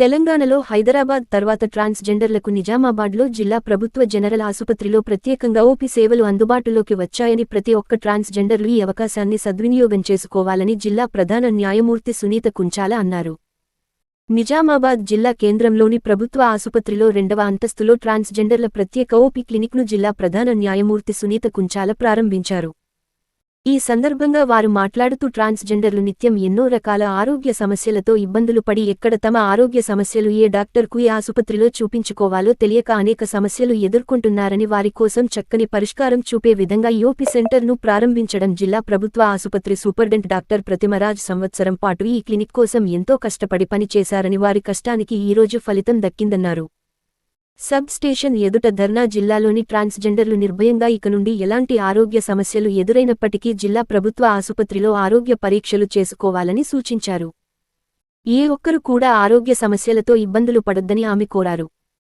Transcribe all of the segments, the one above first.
తెలంగాణలో హైదరాబాద్ తర్వాత ట్రాన్స్జెండర్లకు నిజామాబాద్లో జిల్లా ప్రభుత్వ జనరల్ ఆసుపత్రిలో ప్రత్యేకంగా ఓపీ సేవలు అందుబాటులోకి వచ్చాయని ప్రతి ఒక్క ట్రాన్స్జెండర్లు ఈ అవకాశాన్ని సద్వినియోగం చేసుకోవాలని జిల్లా ప్రధాన న్యాయమూర్తి సునీత కుంచాల అన్నారు. నిజామాబాద్ జిల్లా కేంద్రంలోని ప్రభుత్వ ఆసుపత్రిలో రెండవ అంతస్తులో ట్రాన్స్జెండర్ల ప్రత్యేక ఓపీ క్లినిక్ను జిల్లా ప్రధాన న్యాయమూర్తి సునీత కుంచాల ప్రారంభించారు. ఈ సందర్భంగా వారు మాట్లాడుతూ ట్రాన్స్జెండర్లు నిత్యం ఎన్నో రకాల ఆరోగ్య సమస్యలతో ఇబ్బందులు పడి ఎక్కడ తమ ఆరోగ్య సమస్యలు ఏ డాక్టర్కు ఏ ఆసుపత్రిలో చూపించుకోవాలో తెలియక అనేక సమస్యలు ఎదుర్కొంటున్నారని వారి కోసం చక్కని పరిష్కారం చూపే విధంగా యోపి సెంటర్ను ప్రారంభించడం జిల్లా ప్రభుత్వ ఆసుపత్రి సూపర్డెంట్ డాక్టర్ ప్రతిమరాజ్ సంవత్సరం పాటు ఈ క్లినిక్ కోసం ఎంతో కష్టపడి పనిచేశారని వారి కష్టానికి ఈరోజు ఫలితం దక్కిందన్నారు. సబ్ స్టేషన్ ఎదుట ధర్నా జిల్లాలోని ట్రాన్స్జెండర్లు నిర్భయంగా ఇక నుండి ఎలాంటి ఆరోగ్య సమస్యలు ఎదురైనప్పటికీ జిల్లా ప్రభుత్వ ఆసుపత్రిలో ఆరోగ్య పరీక్షలు చేసుకోవాలని సూచించారు. ఏ ఒక్కరు కూడా ఆరోగ్య సమస్యలతో ఇబ్బందులు పడొద్దని ఆమె కోరారు.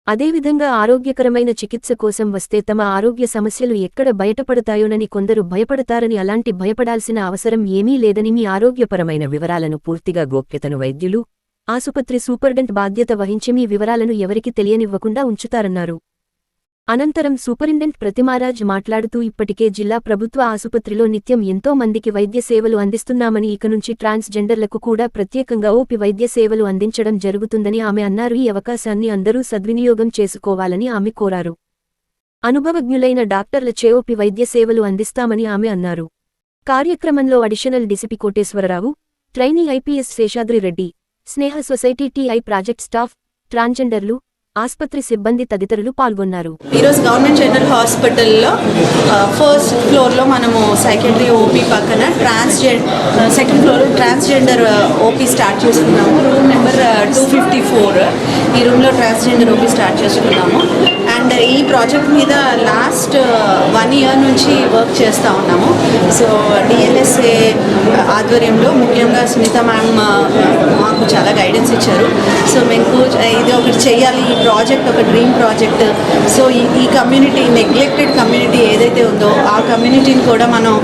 అదేవిధంగా ఆరోగ్యకరమైన చికిత్స కోసం వస్తే తమ ఆరోగ్య సమస్యలు ఎక్కడ బయటపడతాయోనని కొందరు భయపడతారని అలాంటి భయపడాల్సిన అవసరం ఏమీ లేదని మీ ఆరోగ్యపరమైన వివరాలను పూర్తిగా గోప్యతను వైద్యులు ఆసుపత్రి సూపర్డెంట్ బాధ్యత వహించి మీ వివరాలను ఎవరికి తెలియనివ్వకుండా ఉంచుతారన్నారు. అనంతరం సూపరింటెండెంట్ ప్రతిమారాజ్ మాట్లాడుతూ ఇప్పటికే జిల్లా ప్రభుత్వ ఆసుపత్రిలో నిత్యం ఎంతో మందికి వైద్య సేవలు అందిస్తున్నామని ఇక నుంచి ట్రాన్స్జెండర్లకు కూడా ప్రత్యేకంగా ఓపి వైద్య సేవలు అందించడం జరుగుతుందని ఆమె అన్నారు. ఈ అవకాశాన్ని అందరూ సద్వినియోగం చేసుకోవాలని ఆమె కోరారు. అనుభవజ్ఞులైన డాక్టర్ల చేఓపి వైద్య సేవలు అందిస్తామని ఆమె అన్నారు. కార్యక్రమంలో additional DCP Koteswararao trainee IPS Seshadri Reddy Sneha society TI project staff ట్రాన్జెండర్లు ఆస్పత్రి సిబ్బంది తదితరులు పాల్గొన్నారు. ఈరోజు గవర్నమెంట్ జనరల్ హాస్పిటల్లో ఫస్ట్ ఫ్లోర్లో మనము సెకండరీ ఓపీ పక్కన transgender second floor transgender OP start చేసుకున్నాము. Room number two fifty four ఈ రూమ్లో ట్రాన్స్జెండర్ ఓపీ స్టార్ట్ చేసుకున్నాము. అండ్ ఈ ప్రాజెక్ట్ మీద లాస్ట్ వన్ ఇయర్ నుంచి వర్క్ చేస్తూ ఉన్నాము. సో డిఎల్ఎస్ఏ ఆధ్వర్యంలో ముఖ్యంగా సునీత మ్యామ్ మాకు చాలా గైడెన్స్ ఇచ్చారు. సో మేము ఇది ఒకటి చేయాలి ప్రాజెక్ట్ ఒక డ్రీమ్ ప్రాజెక్ట్. సో ఈ ఈ కమ్యూనిటీ నెగ్లెక్టెడ్ కమ్యూనిటీ ఏదైతే ఉందో ఆ కమ్యూనిటీని కూడా మనం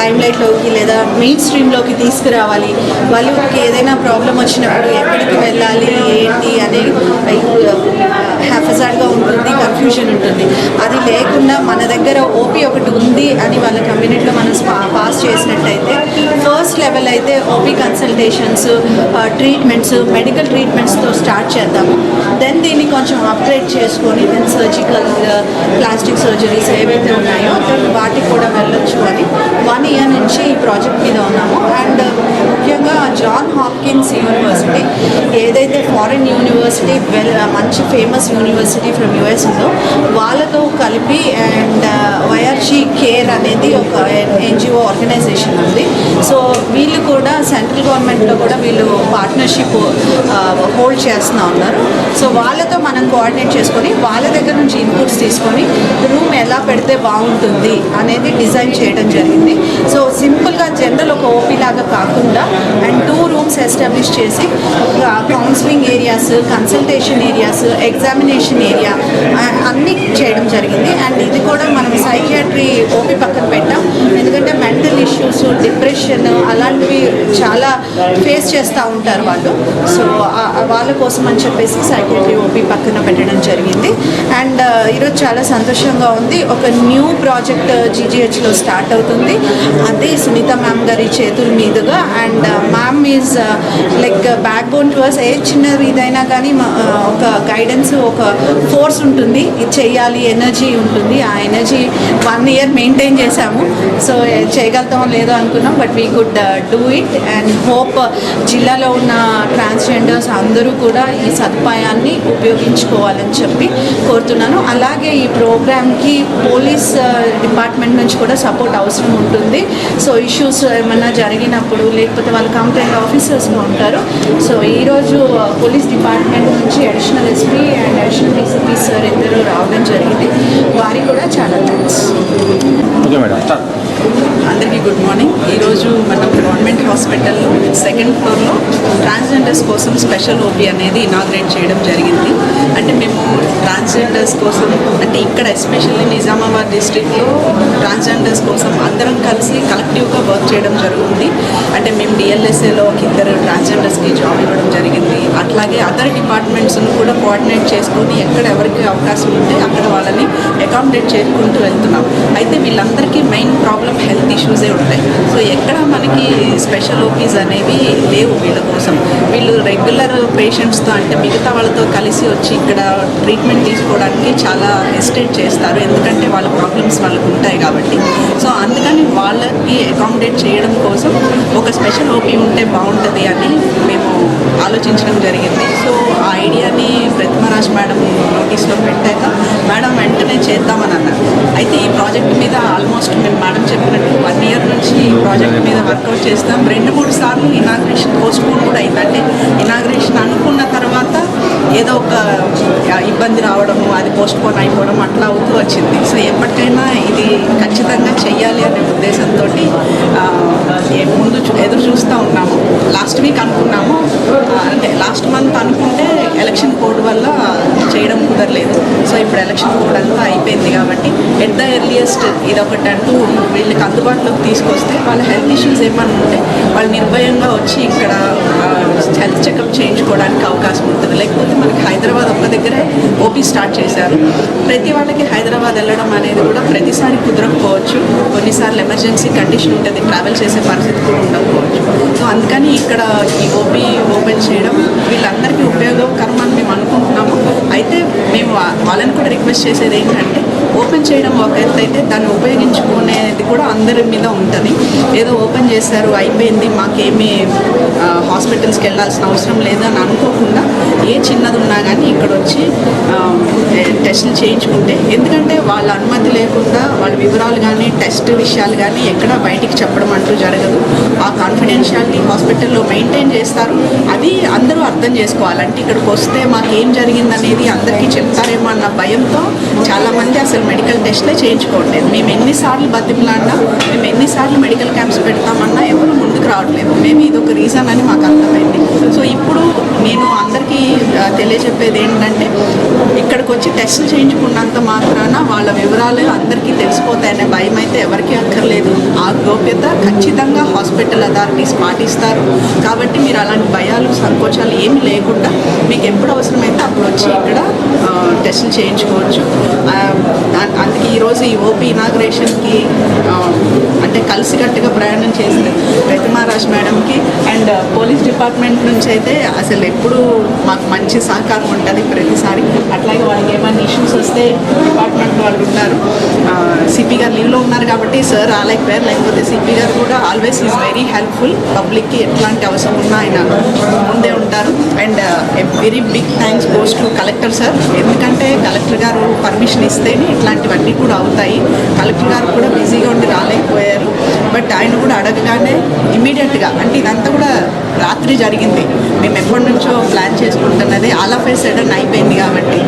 లైమ్ లైట్లోకి లేదా మెయిన్ స్ట్రీమ్లోకి తీసుకురావాలి. వాళ్ళకి ఏదైనా ప్రాబ్లం వచ్చినప్పుడు ఎక్కడికి వెళ్ళాలి ఏంటి అనేది హ్యాఫజాడ్గా ఉంటుంది కన్ఫ్యూజన్ ఉంటుంది. అది లేకుండా మన దగ్గర ఓపీ ఒకటి ఉంది అని వాళ్ళ కమ్యూనిటీలో మనం పాస్ చేసినట్టయితే ఫస్ట్ లెవెల్ అయితే ఓపీ కన్సల్టేషన్స్ ట్రీట్మెంట్స్ మెడికల్ ట్రీట్మెంట్స్తో స్టార్ట్ చేద్దాము దెన్ దీన్ని కొంచెం అప్గ్రేడ్ చేసుకొని దెన్ సర్జికల్ ప్లాస్టిక్ సర్జరీస్ ఏవైతే ఉన్నాయో అతను వాటికి కూడా వెళ్ళొచ్చు అని. వన్ ఇయర్ నుంచి ఈ ప్రాజెక్ట్ మీద ఉన్నాము. అండ్ uh, ముఖ్యంగా జాన్ హాప్కిన్స్ యూనివర్సిటీ ఏదైతే ఫారిన్ యూనివర్సిటీ వెల్ మంచి ఫేమస్ యూనివర్సిటీ ఫ్రమ్ యుఎస్ ఉందో వాళ్ళతో కలిపి అండ్ వైఆర్జీ కేర్ అనేది ఒక ఎన్జిఓ ఆర్గనైజేషన్ ఉంది. సో వీళ్ళు కూడా సెంట్రల్ గవర్నమెంట్లో కూడా వీళ్ళు పార్ట్నర్షిప్ హోల్డ్ చేస్తూ ఉన్నారు. సో వాళ్ళతో మనం కోఆర్డినేట్ చేసుకొని వాళ్ళ దగ్గర నుంచి ఇన్పుట్స్ తీసుకొని రూమ్ ఎలా పెడితే బాగుంటుంది అనేది డిజైన్ చేయడం జరిగింది. సో సింపుల్గా జనరల్ ఒక ఓపీ లాగా కాకుండా అండ్ టూ రూమ్స్ ఎస్టాబ్లిష్ చేసి counselling areas consultation areas examination area అన్నీ చేయడం జరిగింది. అండ్ ఇది కూడా మనం సైకియాట్రీ ఓపీ పక్కన పెట్టాం. ఎందుకంటే మెంటల్ ఇష్యూస్ డిప్రెషన్ అలాంటివి చాలా ఫేస్ చేస్తూ ఉంటారు వాళ్ళు. సో వాళ్ళ కోసం అని చెప్పేసి సైకియాట్రీ ఓపీ పక్కన పెట్టడం జరిగింది. అండ్ ఈరోజు చాలా సంతోషంగా ఉంది. ఒక న్యూ ప్రాజెక్ట్ జీజీహెచ్లో స్టార్ట్ అవుతుంది. అది సునీత మ్యామ్ గారి చేతుల మీదుగా. And ma'am is like backbone to us. ఏ చిన్న ఇదైనా కానీ మా- ఒక గైడెన్స్ ఒక ఫోర్స్ ఉంటుంది. ఇది చేయాలి ఎనర్జీ ఉంటుంది. ఆ ఎనర్జీ వన్ ఇయర్ మెయింటైన్ చేశాము. సో చేయగలుగుతామో లేదో అనుకున్నాం. But we could do it and hope జిల్లాలో ఉన్న ట్రాన్స్జెండర్స్ అందరూ కూడా ఈ సదుపాయాన్ని ఉపయోగించుకోవాలని చెప్పి కోరుతున్నాను. అలాగే ఈ ప్రోగ్రామ్కి పోలీస్ uh, డిపార్ట్మెంట్ నుంచి కూడా సపోర్ట్ అవసరం ఉంటుంది. సో ఇష్యూస్ ఏమైనా జరిగినప్పుడు లేకపోతే వాళ్ళు కంప్లైంట్ ఆఫీసర్స్గా ఉంటారు. సో ఈరోజు uh, పోలీస్ డిపార్ట్మెంట్ నుంచి additional SP and additional DCP sir ఇద్దరు రావడం జరిగింది. వారికి కూడా చాలా thanks okay madam good morning. ఈరోజు మనం గవర్నమెంట్ హాస్పిటల్లో సెకండ్ ఫ్లోర్లో ట్రాన్స్జెండర్స్ కోసం స్పెషల్ ఓపీ అనేది ఇనాగ్రేట్ చేయడం జరిగింది. అంటే మేము ట్రాన్స్జెండర్స్ కోసం అంటే ఇక్కడ ఎస్పెషల్లీ నిజామాబాద్ డిస్టిక్లో ట్రాన్స్జెండర్స్ కోసం అందరం కలిసి కలెక్టివ్గా వర్క్ చేయడం జరుగుతుంది. అంటే మేము డిఎల్ఎస్ఏలో ఒక ఇద్దరు ట్రాన్స్జెండర్స్కి జాబ్ ఇవ్వడం అలాగే అదర్ డిపార్ట్మెంట్స్ను కూడా కోఆర్డినేట్ చేసుకొని ఎక్కడ ఎవరికి అవకాశం ఉంటే అక్కడ వాళ్ళని అకామిడేట్ చేసుకుంటూ వెళ్తున్నాం. అయితే వీళ్ళందరికీ మెయిన్ ప్రాబ్లం హెల్త్ ఇష్యూసే ఉంటాయి. సో ఎక్కడ మనకి స్పెషల్ ఓపీస్ అనేవి లేవు వీళ్ళ కోసం. వీళ్ళు రెగ్యులర్ పేషెంట్స్తో అంటే మిగతా వాళ్ళతో కలిసి వచ్చి ఇక్కడ ట్రీట్మెంట్ తీసుకోవడానికి చాలా హెసిటేట్ చేస్తారు. ఎందుకంటే వాళ్ళ ప్రాబ్లమ్స్ వాళ్ళకు ఉంటాయి కాబట్టి. సో అందుకని వాళ్ళకి అకామిడేట్ చేయడం కోసం ఒక స్పెషల్ ఓపీ ఉంటే బాగుంటుంది అని మేము ఆలోచించడం జరిగింది. సో ఆ ఐడియాని ప్రతిమరాజ్ మేడం నోటీస్లో పెట్టాక మేడం వెంటనే చేద్దామని అన్నారు. అయితే ఈ ప్రాజెక్ట్ మీద ఆల్మోస్ట్ మేము మేడం చెప్పినట్టు వన్ ఇయర్ నుంచి ఈ ప్రాజెక్ట్ మీద వర్కౌట్ చేస్తాం. రెండు మూడు సార్లు ఇనాగ్రేషన్ పోస్ట్ పోన్ కూడా అయిందంటే ఇనాగ్రేషన్ అనుకున్న తర్వాత ఏదో ఒక ఇబ్బంది రావడము అది పోస్ట్ పోన్ అయిపోవడం అట్లా అవుతూ వచ్చింది. సో ఎప్పటికైనా ఇది ఖచ్చితంగా చెయ్యాలి అనే ఉద్దేశంతో ముందు చూ- ఎదురు చూస్తే ఉన్నాము లాస్ట్ వీక్ అనుకున్నాము ఆ, అంటే లాస్ట్ మంత్ అనుకుంటే ఎలక్షన్ కోడ్ వల్ల చేయడం కుదరలేదు సో ఇప్పుడు ఎలక్షన్ అంతా అయిపోయింది కాబట్టి ఎట్ ద ఎర్లియస్ట్ ఇది ఒకటి అంటూ వీళ్ళకి అందుబాటులోకి తీసుకొస్తే వాళ్ళ హెల్త్ ఇష్యూస్ ఏమన్నా ఉంటే వాళ్ళు నిర్భయంగా వచ్చి ఇక్కడ హెల్త్ చెకప్ చేయించుకోవడానికి అవకాశం ఉంటుంది. లేకపోతే మనకి హైదరాబాద్ ఒక్క దగ్గరే ఓపీ స్టార్ట్ చేశారు. ప్రతి వాళ్ళకి హైదరాబాద్ వెళ్ళడం అనేది కూడా ప్రతిసారి కుదరకపోవచ్చు. కొన్నిసార్లు ఎమర్జెన్సీ కండిషన్ ఉంటుంది ట్రావెల్ చేసే పరిస్థితి కూడా ఉండకపోవచ్చు. సో అందుకని ఇక్కడ ఈ ఓపీ ఓపెన్ చేయడం వీళ్ళందరికీ ఉపయోగకరం అని మేము అయితే మేము వాళ్ళని కూడా రిక్వెస్ట్ చేసేది ఏంటంటే ఓపెన్ చేయడం ఒక ఎత్తు అయితే దాన్ని ఉపయోగించుకునేది కూడా అందరి మీద ఉంటుంది. ఏదో ఓపెన్ చేశారు అయిపోయింది మాకేమీ హాస్పిటల్స్కి వెళ్ళాల్సిన అవసరం లేదని అనుకోకుండా ఏ చిన్నది ఉన్నా కానీ ఇక్కడ వచ్చి టెస్టులు చేయించుకుంటే ఎందుకంటే వాళ్ళ అనుమతి లేకుండా వాళ్ళ వివరాలు కానీ టెస్ట్ విషయాలు కానీ ఎక్కడ బయటికి చెప్పడం అంటూ జరగదు. ఆ కాన్ఫిడెన్షియాలిటీ హాస్పిటల్లో మెయింటైన్ చేస్తారు. అది అందరూ అర్థం చేసుకోవాలంటే ఇక్కడికి వస్తే మాకేం జరిగిందనేది అందరికీ చెప్తారేమో అన్న భయంతో చాలామంది అసలు మెడికల్ టెస్ట్లే చేయించుకోవట్లేదు. మేము ఎన్నిసార్లు బతిమలాడినా మేము ఎన్నిసార్లు మెడికల్ క్యాంప్స్ పెడతామన్నా ఎవరు రావట్లేదు. మేము ఇది ఒక రీజన్ అని మాకు అర్థమైంది. సో ఇప్పుడు నేను అందరికీ తెలియజెప్పేది ఏంటంటే ఇక్కడికి వచ్చి టెస్ట్ చేయించుకున్నంత మాత్రాన వాళ్ళ వివరాలు అందరికీ తెలిసిపోతాయనే భయం అయితే ఎవరికీ అక్కర్లేదు. ఆ గోప్యత ఖచ్చితంగా హాస్పిటల్ అథారిటీస్ పాటిస్తారు. కాబట్టి మీరు అలాంటి భయాలు సంకోచాలు ఏమి లేకుండా మీకు ఎప్పుడు అవసరమైతే అప్పుడు వచ్చి ఇక్కడ టెస్ట్లు టెస్టులు చేయించుకోవచ్చు. అందుకే ఈరోజు ఈ ఓపీ ఇనాగ్రేషన్కి అంటే కలిసికట్టుగా ప్రయాణం చేసిన ప్రతిమారాజ్ మేడంకి అండ్ uh, పోలీస్ డిపార్ట్మెంట్ నుంచి అయితే అసలు ఎప్పుడు మాకు మంచి సహకారం ఉంటుంది ప్రతిసారి. అట్లాగే వాళ్ళకి ఏమైనా ఇష్యూస్ వస్తే డిపార్ట్మెంట్ వాళ్ళు ఉన్నారు సిపి గారు లీవ్లో ఉన్నారు కాబట్టి సార్ రాలేకపోయారు. లేకపోతే సిపి గారు కూడా ఆల్వేస్ ఈజ్ వెరీ హెల్ప్ఫుల్ పబ్లిక్కి ఎట్లాంటి అవసరం ఉన్నా ఆయన ముందే ఉంటారు. And very big thanks goes to collector sir ఎందుకంటే కలెక్టర్ గారు పర్మిషన్ ఇస్తేనే ఇట్లాంటివన్నీ కూడా అవుతాయి. కలెక్టర్ గారు కూడా బిజీగా ఉండి రాలేకపోయారు. బట్ ఆయన కూడా అడగగానే ఇమీడియట్గా అంటే ఇదంతా కూడా రాత్రి జరిగింది. మేము ఎప్పటి నుంచో ప్లాన్ చేసుకుంటున్నది. ఆల్ ఆఫ్ ఏ సడన్ అయిపోయింది కాబట్టి.